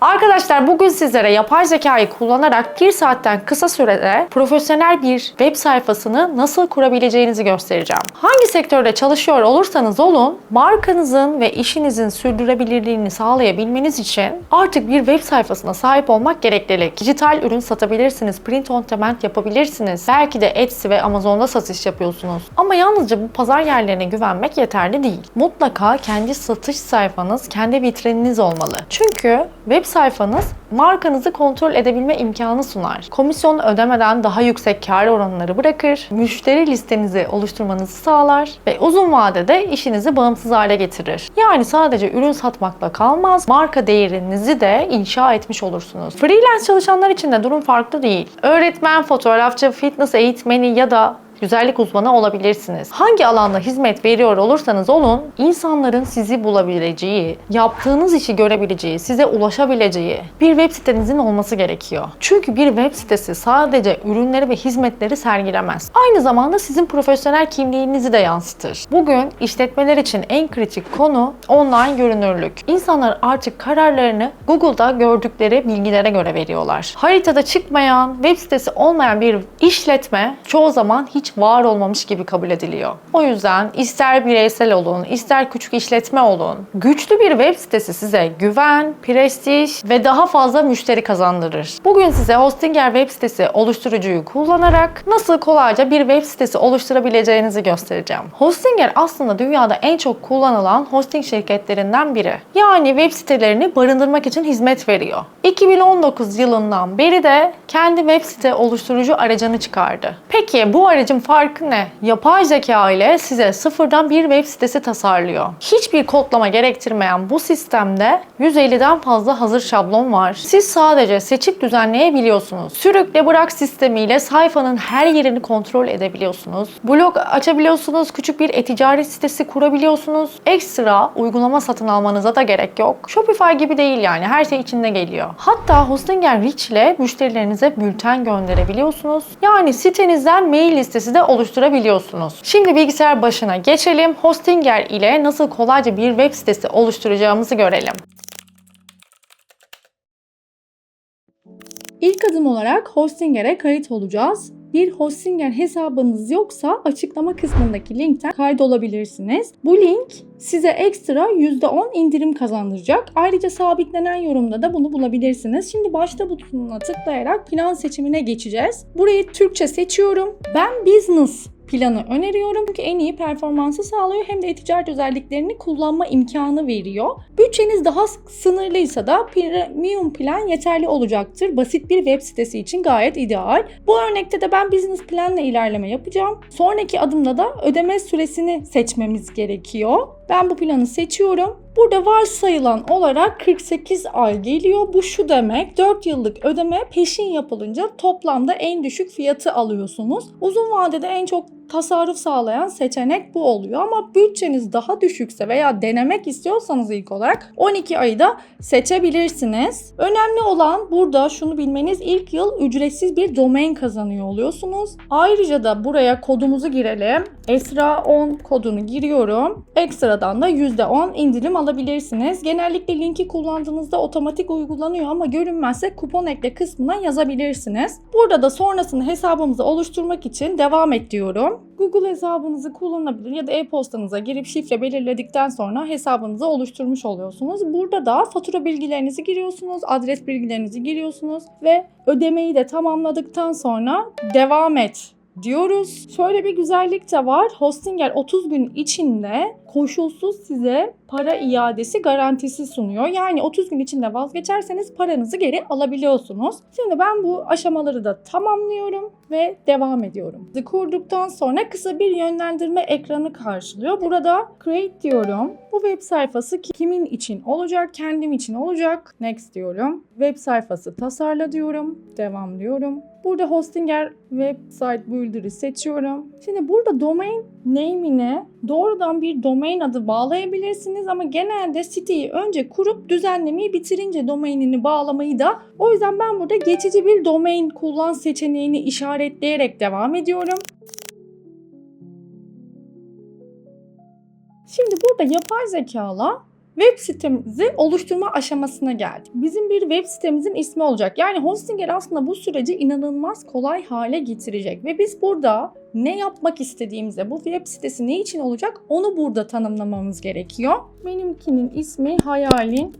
Arkadaşlar bugün sizlere yapay zekayı kullanarak bir saatten kısa sürede profesyonel bir web sayfasını nasıl kurabileceğinizi göstereceğim. Hangi sektörde çalışıyor olursanız olun, markanızın ve işinizin sürdürülebilirliğini sağlayabilmeniz için artık bir web sayfasına sahip olmak gereklilik. Dijital ürün satabilirsiniz, print on demand yapabilirsiniz. Belki de Etsy ve Amazon'da satış yapıyorsunuz. Ama yalnızca bu pazar yerlerine güvenmek yeterli değil. Mutlaka kendi satış sayfanız, kendi vitrininiz olmalı. Çünkü web sayfanız markanızı kontrol edebilme imkanı sunar. Komisyon ödemeden daha yüksek kar oranları bırakır, müşteri listenizi oluşturmanızı sağlar ve uzun vadede işinizi bağımsız hale getirir. Yani sadece ürün satmakla kalmaz, marka değerinizi de inşa etmiş olursunuz. Freelance çalışanlar için de durum farklı değil. Öğretmen, fotoğrafçı, fitness eğitmeni ya da güzellik uzmanı olabilirsiniz. Hangi alanda hizmet veriyor olursanız olun, insanların sizi bulabileceği, yaptığınız işi görebileceği, size ulaşabileceği bir web sitenizin olması gerekiyor. Çünkü bir web sitesi sadece ürünleri ve hizmetleri sergilemez. Aynı zamanda sizin profesyonel kimliğinizi de yansıtır. Bugün işletmeler için en kritik konu online görünürlük. İnsanlar artık kararlarını Google'da gördükleri bilgilere göre veriyorlar. Haritada çıkmayan, web sitesi olmayan bir işletme çoğu zaman hiç var olmamış gibi kabul ediliyor. O yüzden ister bireysel olun, ister küçük işletme olun, güçlü bir web sitesi size güven, prestij ve daha fazla müşteri kazandırır. Bugün size Hostinger web sitesi oluşturucuyu kullanarak nasıl kolayca bir web sitesi oluşturabileceğinizi göstereceğim. Hostinger aslında dünyada en çok kullanılan hosting şirketlerinden biri. Yani web sitelerini barındırmak için hizmet veriyor. 2019 yılından beri de kendi web site oluşturucu aracını çıkardı. Peki bu aracın farkı ne? Yapay zeka ile size sıfırdan bir web sitesi tasarlıyor. Hiçbir kodlama gerektirmeyen bu sistemde 150'den fazla hazır şablon var. Siz sadece seçip düzenleyebiliyorsunuz. Sürükle bırak sistemiyle sayfanın her yerini kontrol edebiliyorsunuz. Blog açabiliyorsunuz, küçük bir e-ticaret sitesi kurabiliyorsunuz. Ekstra uygulama satın almanıza da gerek yok. Shopify gibi değil yani her şey içinde geliyor. Hatta Hostinger Rich ile müşterilerinize bülten gönderebiliyorsunuz. Yani sitenizden mail listesi de oluşturabiliyorsunuz. Şimdi bilgisayar başına geçelim. Hostinger ile nasıl kolayca bir web sitesi oluşturacağımızı görelim. İlk adım olarak Hostinger'e kayıt olacağız. Bir Hostinger hesabınız yoksa açıklama kısmındaki linkten kaydolabilirsiniz. Bu link size ekstra %10 indirim kazandıracak. Ayrıca sabitlenen yorumda da bunu bulabilirsiniz. Şimdi başta butonuna tıklayarak plan seçimine geçeceğiz. Burayı Türkçe seçiyorum. Ben business planı öneriyorum. Çünkü en iyi performansı sağlıyor hem de e-ticaret özelliklerini kullanma imkanı veriyor. Bütçeniz daha sınırlıysa da premium plan yeterli olacaktır. Basit bir web sitesi için gayet ideal. Bu örnekte de ben business planla ilerleme yapacağım. Sonraki adımda da ödeme süresini seçmemiz gerekiyor. Ben bu planı seçiyorum. Burada varsayılan olarak 48 ay geliyor. Bu şu demek 4 yıllık ödeme peşin yapılınca toplamda en düşük fiyatı alıyorsunuz. Uzun vadede en çok tasarruf sağlayan seçenek bu oluyor ama bütçeniz daha düşükse veya denemek istiyorsanız ilk olarak 12 ayı da seçebilirsiniz. Önemli olan burada şunu bilmeniz ilk yıl ücretsiz bir domain kazanıyor oluyorsunuz. Ayrıca da buraya kodumuzu girelim. Esra 10 kodunu giriyorum. Ekstradan da %10 indirim alabilirsiniz. Genellikle linki kullandığınızda otomatik uygulanıyor ama görünmezse kupon ekle kısmına yazabilirsiniz. Burada da sonrasında hesabımızı oluşturmak için devam et diyorum. Google hesabınızı kullanabilir ya da e-postanıza girip şifre belirledikten sonra hesabınızı oluşturmuş oluyorsunuz. Burada da fatura bilgilerinizi giriyorsunuz, adres bilgilerinizi giriyorsunuz ve ödemeyi de tamamladıktan sonra devam et diyoruz. Şöyle bir güzellik de var. Hostinger 30 gün içinde koşulsuz size para iadesi garantisi sunuyor. Yani 30 gün içinde vazgeçerseniz paranızı geri alabiliyorsunuz. Şimdi ben bu aşamaları da tamamlıyorum ve devam ediyorum. Kurduktan sonra kısa bir yönlendirme ekranı karşılıyor. Burada create diyorum. Bu web sayfası kimin için olacak? Kendim için olacak. Next diyorum. Web sayfası tasarla diyorum. Devam diyorum. Burada Hostinger Website Builder'ı seçiyorum. Şimdi burada domain name'ine doğrudan bir domain adı bağlayabilirsiniz ama genelde siteyi önce kurup düzenlemeyi bitirince domainini bağlamayı da o yüzden ben burada geçici bir domain kullan seçeneğini işaretleyerek devam ediyorum. Şimdi burada yapay zekala web sitemizi oluşturma aşamasına geldik. Bizim bir web sitemizin ismi olacak. Yani Hostinger aslında bu süreci inanılmaz kolay hale getirecek ve biz burada ne yapmak istediğimizde bu web sitesi ne için olacak onu burada tanımlamamız gerekiyor. Benimkinin ismi hayalin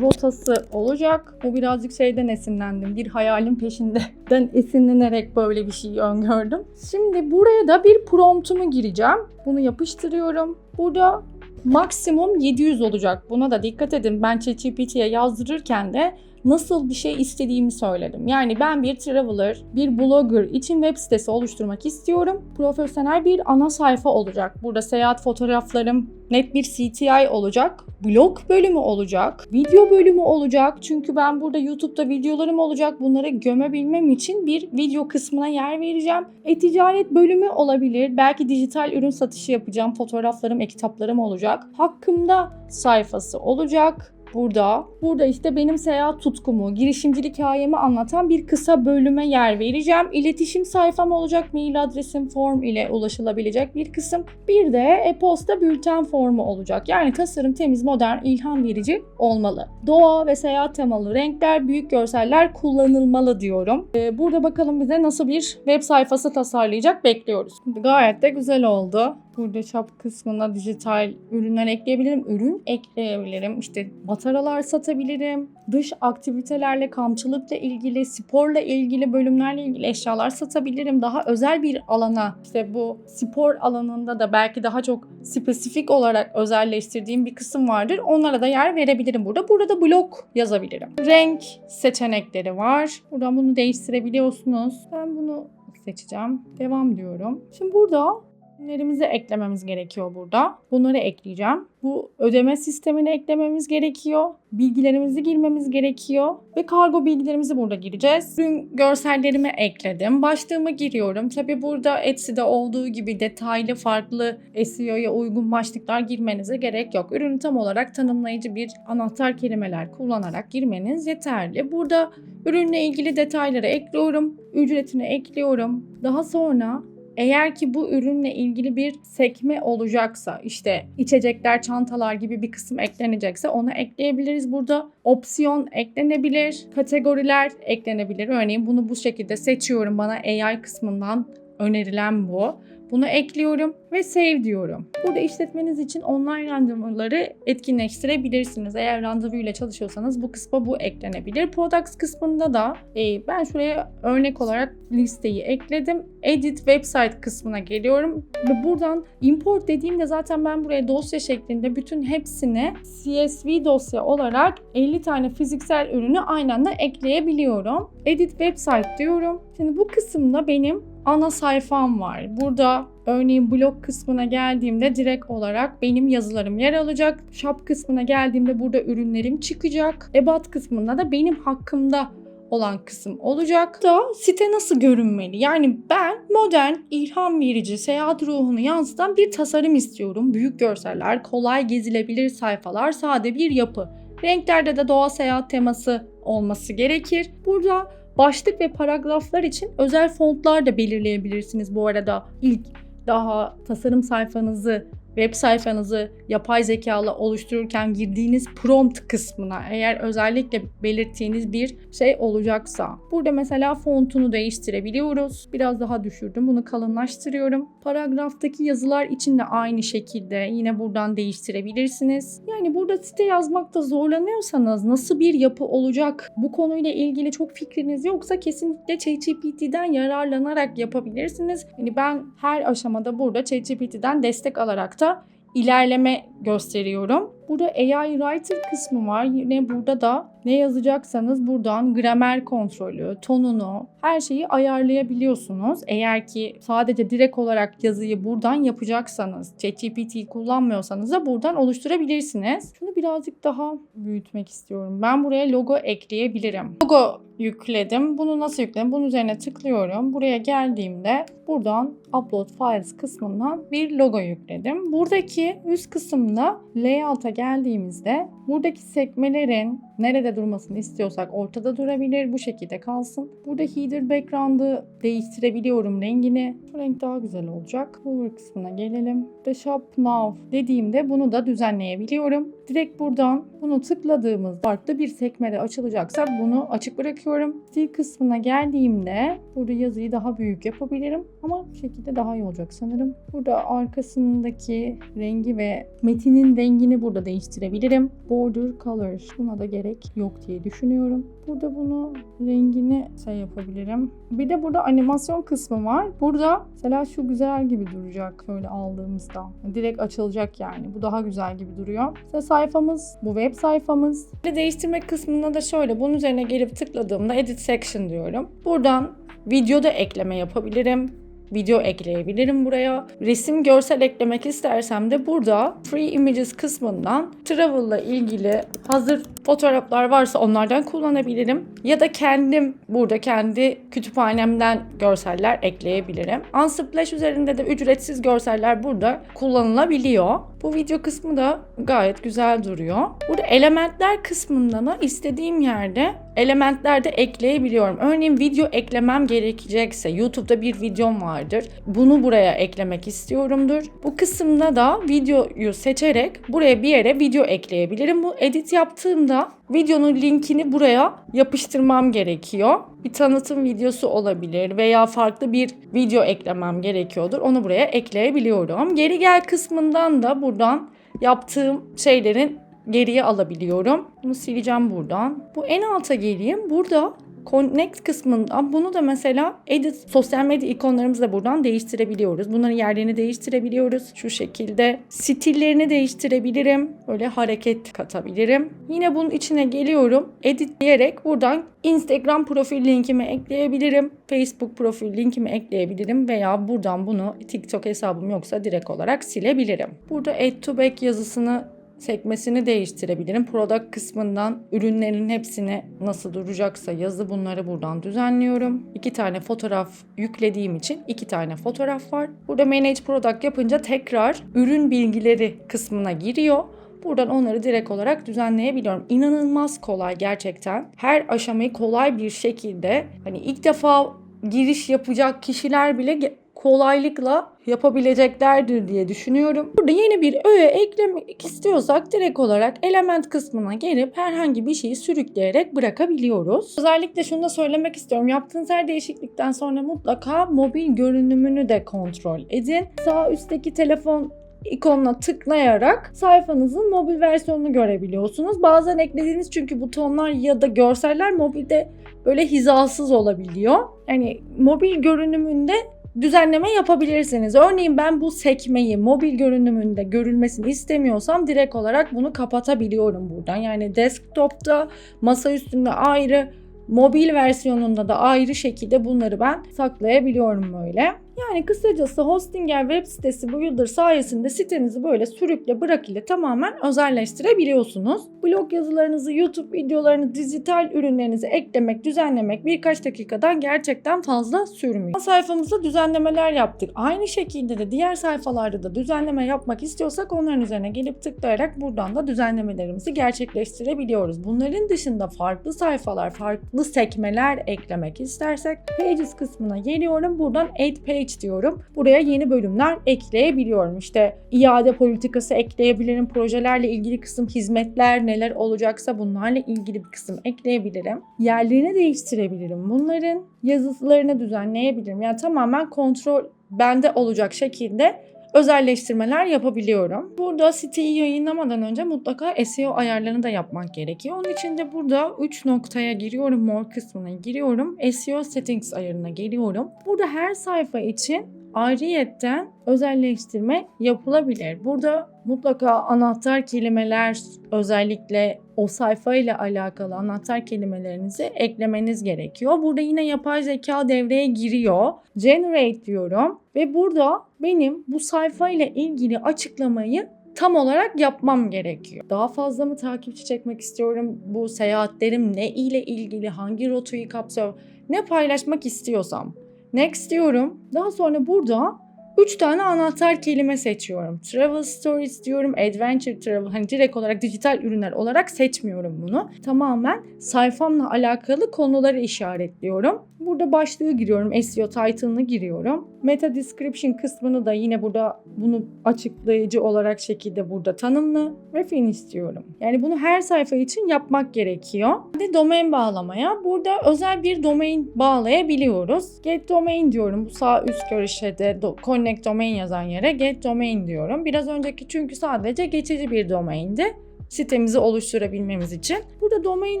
rotası olacak. Bu birazcık şeyden esinlendim. Bir hayalin peşinden esinlenerek böyle bir şey öngördüm. Şimdi buraya da bir promptumu gireceğim. Bunu yapıştırıyorum. Burada maksimum 700 olacak. Buna da dikkat edin. Ben ChatGPT'ye yazdırırken de nasıl bir şey istediğimi söyledim. Yani ben bir traveler, bir blogger için web sitesi oluşturmak istiyorum. Profesyonel bir ana sayfa olacak. Burada seyahat fotoğraflarım, net bir CTI olacak. Blog bölümü olacak. Video bölümü olacak. Çünkü ben burada YouTube'da videolarım olacak. Bunları gömebilmem için bir video kısmına yer vereceğim. E-ticaret bölümü olabilir. Belki dijital ürün satışı yapacağım. Fotoğraflarım, e-kitaplarım olacak. Hakkımda sayfası olacak burada. Burada işte benim seyahat tutkumu, girişimcilik hikayemi anlatan bir kısa bölüme yer vereceğim. İletişim sayfam olacak. Mail adresim form ile ulaşılabilecek bir kısım. Bir de e-posta bülten formu olacak. Yani tasarım temiz, modern, ilham verici olmalı. Doğa ve seyahat temalı renkler, büyük görseller kullanılmalı diyorum. Ee, burada bakalım bize nasıl bir web sayfası tasarlayacak bekliyoruz. Gayet de güzel oldu. Burada shop kısmına dijital ürünler ekleyebilirim. Ürün ekleyebilirim. İşte mataralar satabilirim. Dış aktivitelerle, kampçılıkla ilgili, sporla ilgili bölümlerle ilgili eşyalar satabilirim. Daha özel bir alana, işte bu spor alanında da belki daha çok spesifik olarak özelleştirdiğim bir kısım vardır. Onlara da yer verebilirim burada. Burada blog yazabilirim. Renk seçenekleri var. Buradan bunu değiştirebiliyorsunuz. Ben bunu seçeceğim. Devam diyorum. Şimdi burada ürünlerimizi eklememiz gerekiyor burada. Bunları ekleyeceğim. Bu ödeme sistemini eklememiz gerekiyor. Bilgilerimizi girmemiz gerekiyor. Ve kargo bilgilerimizi burada gireceğiz. Ürün görsellerimi ekledim. Başlığımı giriyorum. Tabi burada Etsy'de olduğu gibi detaylı farklı SEO'ya uygun başlıklar girmenize gerek yok. Ürünü tam olarak tanımlayıcı bir anahtar kelimeler kullanarak girmeniz yeterli. Burada ürünle ilgili detayları ekliyorum. Ücretini ekliyorum. Daha sonra eğer ki bu ürünle ilgili bir sekme olacaksa işte içecekler, çantalar gibi bir kısım eklenecekse onu ekleyebiliriz. Burada opsiyon eklenebilir, kategoriler eklenebilir. Örneğin bunu bu şekilde seçiyorum. Bana AI kısmından önerilen bu. Bunu ekliyorum ve save diyorum. Burada işletmeniz için online randevuları etkinleştirebilirsiniz. Eğer randevu ile çalışıyorsanız bu kısma bu eklenebilir. Products kısmında da e, ben şuraya örnek olarak listeyi ekledim. Edit website kısmına geliyorum ve buradan import dediğimde zaten ben buraya dosya şeklinde bütün hepsini CSV dosya olarak 50 tane fiziksel ürünü aynı anda ekleyebiliyorum. Edit website diyorum. Şimdi bu kısımda benim ana sayfam var. Burada örneğin blog kısmına geldiğimde direkt olarak benim yazılarım yer alacak. Shop kısmına geldiğimde burada ürünlerim çıkacak. About kısmında da benim hakkımda olan kısım olacak. Da site nasıl görünmeli? Yani ben modern, ilham verici, seyahat ruhunu yansıtan bir tasarım istiyorum. Büyük görseller, kolay gezilebilir sayfalar, sade bir yapı. Renklerde de doğa seyahat teması olması gerekir. Burada başlık ve paragraflar için özel fontlar da belirleyebilirsiniz bu arada. İlk daha tasarım sayfanızı, web sayfanızı yapay zekalı oluştururken girdiğiniz prompt kısmına eğer özellikle belirttiğiniz bir şey olacaksa. Burada mesela fontunu değiştirebiliyoruz. Biraz daha düşürdüm. Bunu kalınlaştırıyorum. Paragraftaki yazılar için de aynı şekilde yine buradan değiştirebilirsiniz. Yani burada site yazmakta zorlanıyorsanız nasıl bir yapı olacak bu konuyla ilgili çok fikriniz yoksa kesinlikle ChatGPT'den yararlanarak yapabilirsiniz. Yani ben her aşamada burada ChatGPT'den destek alarak da ilerleme gösteriyorum. Burada AI Writer kısmı var. Yine burada da ne yazacaksanız buradan gramer kontrolü, tonunu, her şeyi ayarlayabiliyorsunuz. Eğer ki sadece direkt olarak yazıyı buradan yapacaksanız, ChatGPT kullanmıyorsanız da buradan oluşturabilirsiniz. Şunu birazcık daha büyütmek istiyorum. Ben buraya logo ekleyebilirim. Logo yükledim. Bunu nasıl yükledim? Bunun üzerine tıklıyorum. Buraya geldiğimde buradan Upload Files kısmından bir logo yükledim. Buradaki üst kısımda layout'a geldiğimizde buradaki sekmelerin nerede durmasını istiyorsak ortada durabilir. Bu şekilde kalsın. Burada header background'ı değiştirebiliyorum rengini. Bu renk daha güzel olacak. Hover kısmına gelelim. The Shop Now dediğimde bunu da düzenleyebiliyorum. Direkt buradan bunu tıkladığımız farklı bir sekmede açılacaksa bunu açık bırakıyorum. Stil kısmına geldiğimde burada yazıyı daha büyük yapabilirim ama bu şekilde daha iyi olacak sanırım. Burada arkasındaki rengi ve metinin rengini burada değiştirebilirim. Border color buna da gerek yok diye düşünüyorum. Burada bunu rengini şey yapabilirim. Bir de burada animasyon kısmı var. Burada mesela şu güzel gibi duracak böyle aldığımızda. Direkt açılacak yani. Bu daha güzel gibi duruyor. İşte sayfamız, bu web sayfamız. Ve değiştirmek kısmında da şöyle bunun üzerine gelip tıkladığımda edit section diyorum. Buradan video da ekleme yapabilirim video ekleyebilirim buraya. Resim görsel eklemek istersem de burada Free Images kısmından travel ile ilgili hazır fotoğraflar varsa onlardan kullanabilirim. Ya da kendim burada kendi kütüphanemden görseller ekleyebilirim. Unsplash üzerinde de ücretsiz görseller burada kullanılabiliyor. Bu video kısmı da gayet güzel duruyor. Burada elementler kısmında da istediğim yerde elementler de ekleyebiliyorum. Örneğin video eklemem gerekecekse YouTube'da bir videom vardır. Bunu buraya eklemek istiyorumdur. Bu kısımda da videoyu seçerek buraya bir yere video ekleyebilirim. Bu edit yaptığımda videonun linkini buraya yapıştırmam gerekiyor. Bir tanıtım videosu olabilir veya farklı bir video eklemem gerekiyordur. Onu buraya ekleyebiliyorum. Geri gel kısmından da buradan yaptığım şeylerin geriye alabiliyorum. Bunu sileceğim buradan. Bu en alta geleyim. Burada Connect kısmından bunu da mesela edit sosyal medya ikonlarımızı da buradan değiştirebiliyoruz. Bunların yerlerini değiştirebiliyoruz. Şu şekilde stillerini değiştirebilirim. Böyle hareket katabilirim. Yine bunun içine geliyorum. Edit diyerek buradan Instagram profil linkimi ekleyebilirim. Facebook profil linkimi ekleyebilirim veya buradan bunu TikTok hesabım yoksa direkt olarak silebilirim. Burada add to back yazısını sekmesini değiştirebilirim. Product kısmından ürünlerin hepsini nasıl duracaksa yazı bunları buradan düzenliyorum. İki tane fotoğraf yüklediğim için iki tane fotoğraf var. Burada Manage Product yapınca tekrar ürün bilgileri kısmına giriyor. Buradan onları direkt olarak düzenleyebiliyorum. İnanılmaz kolay gerçekten. Her aşamayı kolay bir şekilde hani ilk defa giriş yapacak kişiler bile kolaylıkla yapabileceklerdir diye düşünüyorum. Burada yeni bir öğe eklemek istiyorsak direkt olarak element kısmına gelip herhangi bir şeyi sürükleyerek bırakabiliyoruz. Özellikle şunu da söylemek istiyorum. Yaptığınız her değişiklikten sonra mutlaka mobil görünümünü de kontrol edin. Sağ üstteki telefon ikonuna tıklayarak sayfanızın mobil versiyonunu görebiliyorsunuz. Bazen eklediğiniz çünkü butonlar ya da görseller mobilde böyle hizasız olabiliyor. Yani mobil görünümünde düzenleme yapabilirsiniz. Örneğin ben bu sekmeyi mobil görünümünde görülmesini istemiyorsam direkt olarak bunu kapatabiliyorum buradan. Yani desktop'ta, masa üstünde ayrı, mobil versiyonunda da ayrı şekilde bunları ben saklayabiliyorum böyle. Yani kısacası Hostinger web sitesi Builder sayesinde sitenizi böyle sürükle bırak ile tamamen özelleştirebiliyorsunuz. Blog yazılarınızı, YouTube videolarını, dijital ürünlerinizi eklemek, düzenlemek birkaç dakikadan gerçekten fazla sürmüyor. Sayfamızda düzenlemeler yaptık. Aynı şekilde de diğer sayfalarda da düzenleme yapmak istiyorsak onların üzerine gelip tıklayarak buradan da düzenlemelerimizi gerçekleştirebiliyoruz. Bunların dışında farklı sayfalar, farklı sekmeler eklemek istersek Pages kısmına geliyorum. Buradan Add Page diyorum. Buraya yeni bölümler ekleyebiliyorum. İşte iade politikası ekleyebilirim. Projelerle ilgili kısım, hizmetler neler olacaksa bunlarla ilgili bir kısım ekleyebilirim. Yerlerini değiştirebilirim. Bunların yazılarını düzenleyebilirim. Yani tamamen kontrol bende olacak şekilde özelleştirmeler yapabiliyorum. Burada siteyi yayınlamadan önce mutlaka SEO ayarlarını da yapmak gerekiyor. Onun için de burada 3 noktaya giriyorum, more kısmına giriyorum. SEO settings ayarına geliyorum. Burada her sayfa için ayrıyetten özelleştirme yapılabilir. Burada mutlaka anahtar kelimeler özellikle o sayfa ile alakalı anahtar kelimelerinizi eklemeniz gerekiyor. Burada yine yapay zeka devreye giriyor. Generate diyorum ve burada benim bu sayfa ile ilgili açıklamayı tam olarak yapmam gerekiyor. Daha fazla mı takipçi çekmek istiyorum? Bu seyahatlerim ne ile ilgili? Hangi rotayı kapsıyor? Ne paylaşmak istiyorsam. Next diyorum. Daha sonra burada 3 tane anahtar kelime seçiyorum. Travel stories diyorum, adventure travel. Hani direkt olarak dijital ürünler olarak seçmiyorum bunu. Tamamen sayfamla alakalı konuları işaretliyorum. Burada başlığı giriyorum, SEO title'ını giriyorum. Meta description kısmını da yine burada bunu açıklayıcı olarak şekilde burada tanımlı ve finish diyorum. Yani bunu her sayfa için yapmak gerekiyor. Ve domain bağlamaya burada özel bir domain bağlayabiliyoruz. Get domain diyorum. Bu sağ üst köşede do- connect domain yazan yere get domain diyorum. Biraz önceki çünkü sadece geçici bir domaindi sitemizi oluşturabilmemiz için. Burada domain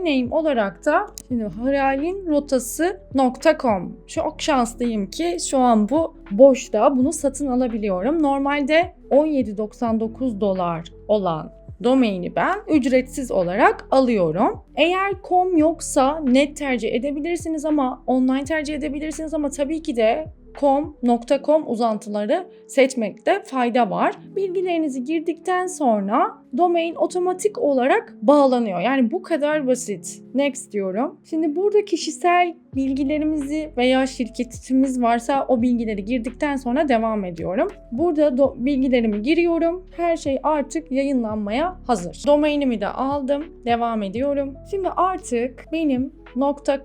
name olarak da şimdi hayalinrotası.com. Çok şanslıyım ki şu an bu boşta bunu satın alabiliyorum. Normalde 17.99 dolar olan domaini ben ücretsiz olarak alıyorum. Eğer com yoksa net tercih edebilirsiniz ama online tercih edebilirsiniz ama tabii ki de com.com uzantıları seçmekte fayda var. Bilgilerinizi girdikten sonra domain otomatik olarak bağlanıyor. Yani bu kadar basit. Next diyorum. Şimdi burada kişisel bilgilerimizi veya şirketimiz varsa o bilgileri girdikten sonra devam ediyorum. Burada bilgilerimi giriyorum. Her şey artık yayınlanmaya hazır. Domainimi de aldım. Devam ediyorum. Şimdi artık benim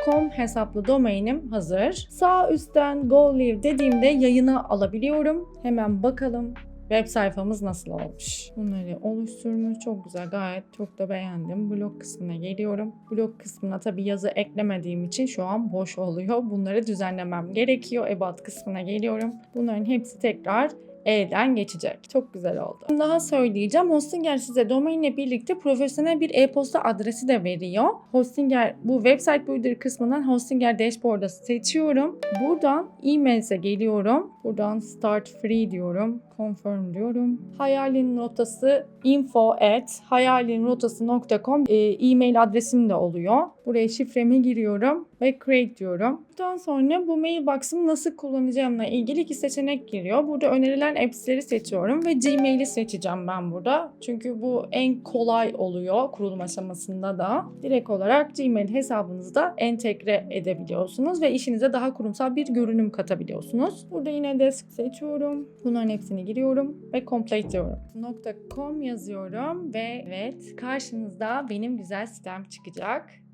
.com hesaplı domainim hazır. Sağ üstten Go Live dediğimde yayına alabiliyorum. Hemen bakalım web sayfamız nasıl olmuş. Bunları oluşturmuş. Çok güzel. Gayet çok da beğendim. Blog kısmına geliyorum. Blog kısmına tabi yazı eklemediğim için şu an boş oluyor. Bunları düzenlemem gerekiyor. Ebat kısmına geliyorum. Bunların hepsi tekrar elden geçecek. Çok güzel oldu. Daha söyleyeceğim. Hostinger size domainle birlikte profesyonel bir e-posta adresi de veriyor. Hostinger bu website builder kısmından Hostinger dashboard'a seçiyorum. Buradan e-mail'e geliyorum. Buradan start free diyorum. Confirm diyorum. Hayalin rotası info at hayalinrotası.com e, e-mail adresim de oluyor. Buraya şifremi giriyorum ve create diyorum. Bundan sonra bu mailbox'ımı nasıl kullanacağımla ilgili iki seçenek giriyor. Burada önerilen apps'leri seçiyorum ve Gmail'i seçeceğim ben burada. Çünkü bu en kolay oluyor kurulum aşamasında da. Direkt olarak Gmail hesabınızda entegre edebiliyorsunuz ve işinize daha kurumsal bir görünüm katabiliyorsunuz. Burada yine desk seçiyorum. Bunların hepsini giriyorum ve complete diyorum. .com yazıyorum ve evet karşınızda benim güzel sitem çıkacak.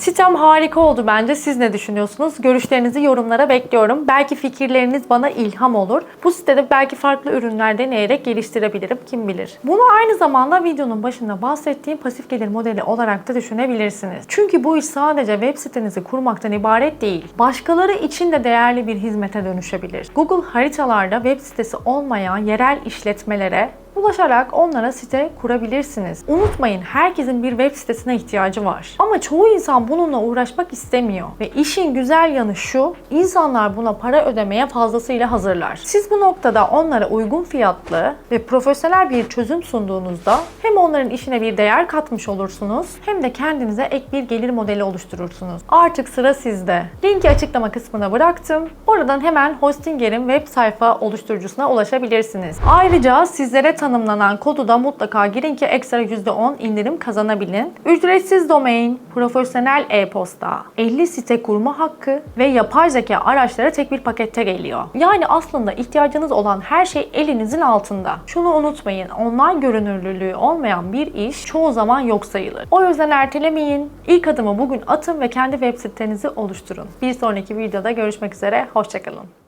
Sitem harika oldu bence. Siz ne düşünüyorsunuz? Görüşlerinizi yorumlara bekliyorum. Belki fikirleriniz bana ilham olur. Bu sitede belki farklı ürünler deneyerek geliştirebilirim. Kim bilir. Bunu aynı zamanda videonun başında bahsettiğim pasif gelir modeli olarak da düşünebilirsiniz. Çünkü bu iş sadece web sitenizi kurmaktan ibaret değil. Başkaları için de değerli bir hizmete dönüşebilir. Google haritalarda web sitesi olmayan yerel işletmelere ulaşarak onlara site kurabilirsiniz. Unutmayın herkesin bir web sitesine ihtiyacı var. Ama çoğu insan bununla uğraşmak istemiyor. Ve işin güzel yanı şu, insanlar buna para ödemeye fazlasıyla hazırlar. Siz bu noktada onlara uygun fiyatlı ve profesyonel bir çözüm sunduğunuzda hem onların işine bir değer katmış olursunuz hem de kendinize ek bir gelir modeli oluşturursunuz. Artık sıra sizde. Linki açıklama kısmına bıraktım. Oradan hemen Hostinger'in web sayfa oluşturucusuna ulaşabilirsiniz. Ayrıca sizlere tanımlanan kodu da mutlaka girin ki ekstra %10 indirim kazanabilin. Ücretsiz domain, profesyonel e-posta, 50 site kurma hakkı ve yapay zeka araçları tek bir pakette geliyor. Yani aslında ihtiyacınız olan her şey elinizin altında. Şunu unutmayın, online görünürlülüğü olmayan bir iş çoğu zaman yok sayılır. O yüzden ertelemeyin. İlk adımı bugün atın ve kendi web sitenizi oluşturun. Bir sonraki videoda görüşmek üzere, hoşçakalın.